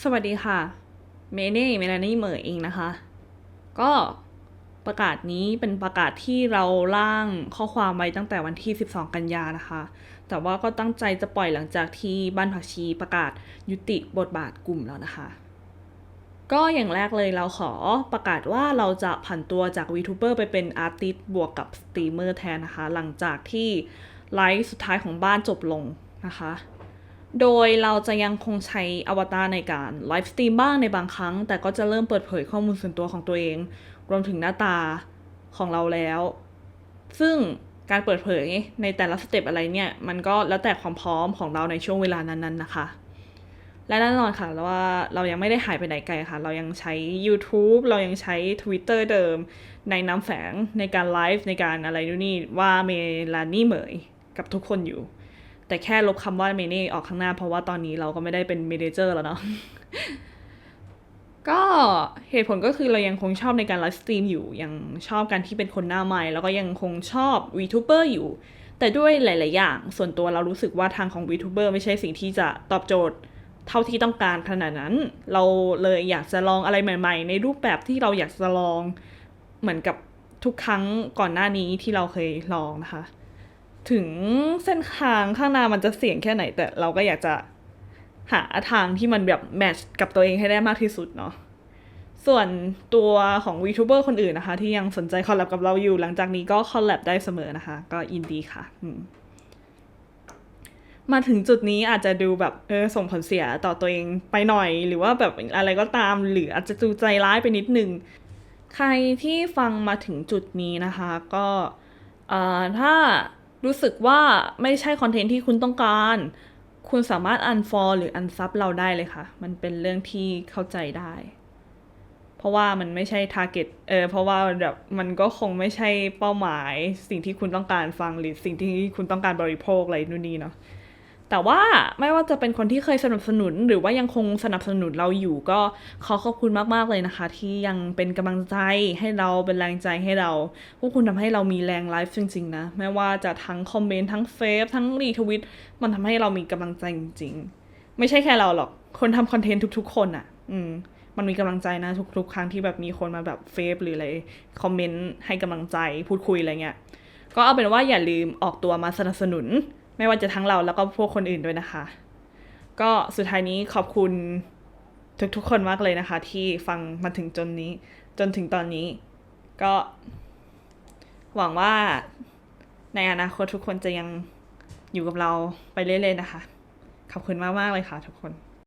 สวัสดีค่ะ เมเน่เมลานี่เหมยเองนะคะ ก็ประกาศนี้เป็นประกาศที่เราล่างข้อความไว้ตั้งแต่วันที่ 12 กันยานะคะ แต่ว่าก็ตั้งใจจะปล่อยหลังจากที่บ้านผักชีประกาศยุติบทบาทกลุ่มแล้วนะคะ ก็อย่างแรกเลยเราขอประกาศว่าเราจะผันตัวจากวีทูเบอร์ไปเป็นอาร์ติสบวกกับสตรีมเมอร์แทนนะคะ หลังจากที่ไลฟ์สุดท้ายของบ้านจบลงนะคะ โดยเราจะยังคงใช้อวตารในการไลฟ์สตรีมบ้างในบางครั้ง แต่ก็จะเริ่มเปิดเผยข้อมูลส่วนตัวของตัวเอง รวมถึงหน้าตาของเราแล้ว ซึ่งการเปิดเผยในแต่ละสเต็ปอะไรเนี่ย มันก็แล้วแต่ความพร้อมของเราในช่วงเวลานั้นๆนะคะ และแน่นอนค่ะว่าเรายังไม่ได้หายไปไหนไกลค่ะ เรายังใช้ YouTube เรายังใช้ Twitter เดิม ในน้ำแฝงในการไลฟ์ในการอะไรนู่นนี่ว่าเมลานี่เหมยกับทุกคนอยู่ แต่แค่ลบคำว่าเมเน่ออกข้างหน้า เพราะว่าตอนนี้เราก็ไม่ได้เป็นเมเนเจอร์แล้วเนาะก็เหตุผลก็คือเรายังคงชอบในการไลฟ์สตรีมอยู่ ยังชอบการที่เป็นคนหน้าใหม่ แล้วก็ยังคงชอบ VTuber อยู่ แต่ด้วยหลาย ๆ อย่าง ส่วนตัวเรารู้สึกว่าทางของ VTuber ไม่ใช่สิ่งที่จะตอบโจทย์เท่าที่ต้องการขนาดนั้น เราเลยอยากจะลองอะไรใหม่ ๆ ในรูปแบบที่เราอยากจะลองเหมือนกับทุกครั้งก่อนหน้านี้ที่เราเคยลองนะคะ ถึงเส้นทางข้างหน้ามันจะเสี่ยงแค่ไหน แต่เราก็อยากจะหาทางที่มันแบบแมทช์กับตัวเองให้ได้มากที่สุดเนาะส่วนตัวของ VTuber คนอื่นนะคะ ที่ยังสนใจคอลแลบกับเราอยู่ หลังจากนี้ก็คอลแลบได้เสมอนะคะ ก็ยินดีค่ะมมาถึงจุดนี้อาจจะดูแบบเออส่งผลเสียต่อตัวเองไปหน่อย หรือว่าแบบอะไรก็ตาม หรืออาจจะดูใจร้ายไปนิดนึง ใครที่ฟังมาถึงจุดนี้นะคะ ก็เอ่อถ้า รู้สึกว่าไม่ใช่คอนเทนต์ที่คุณต้องการ คุณสามารถ unfollow หรือ unsub เราได้เลยค่ะ มันเป็นเรื่องที่เข้าใจได้ เพราะว่ามันไม่ใช่ target เออเพราะว่าแบบมันก็คงไม่ใช่เป้าหมาย สิ่งที่คุณต้องการฟังหรือสิ่งที่คุณต้องการบริโภคอะไรนู่นนี่เนาะ แต่ว่าไม่ว่าจะเป็นคนที่เคยสนับสนุน หรือว่ายังคงสนับสนุนเราอยู่ก็ขอขอบคุณมากๆเลยนะคะ ที่ยังเป็นกำลังใจให้เราเป็นแรงใจให้เรา พวกคุณทำให้เรามีแรงไลฟ์จริงๆนะไม่ว่าจะทั้งคอมเมนต์ทั้งเฟซทั้งรีทวิตมันทำให้เรามีกำลังใจจริงๆ ไม่ใช่แค่เราหรอกคนทำคอนเทนต์ทุกๆ คนอะ่ะ อืมมันมีกำลังใจนะทุกๆ ครั้งที่แบบมีคนมาแบบเฟซหรืออะไรคอมเมนต์ให้กำลังใจพูดคุยอะไรเงี้ยก็เอาเป็นว่าอย่าลืมออกตัวมาสนับสนุน ไม่ว่าจะทั้งเราแล้วก็พวกคนอื่นด้วยนะคะ ก็สุดท้ายนี้ขอบคุณทุกๆคนมากเลยนะคะ ที่ฟังมาถึงจนนี้ จนถึงตอนนี้ ก็ หวังว่าในอนาคตทุกคนจะยังอยู่กับเราไปเรื่อยๆนะคะ ขอบคุณมากๆเลยค่ะทุกคน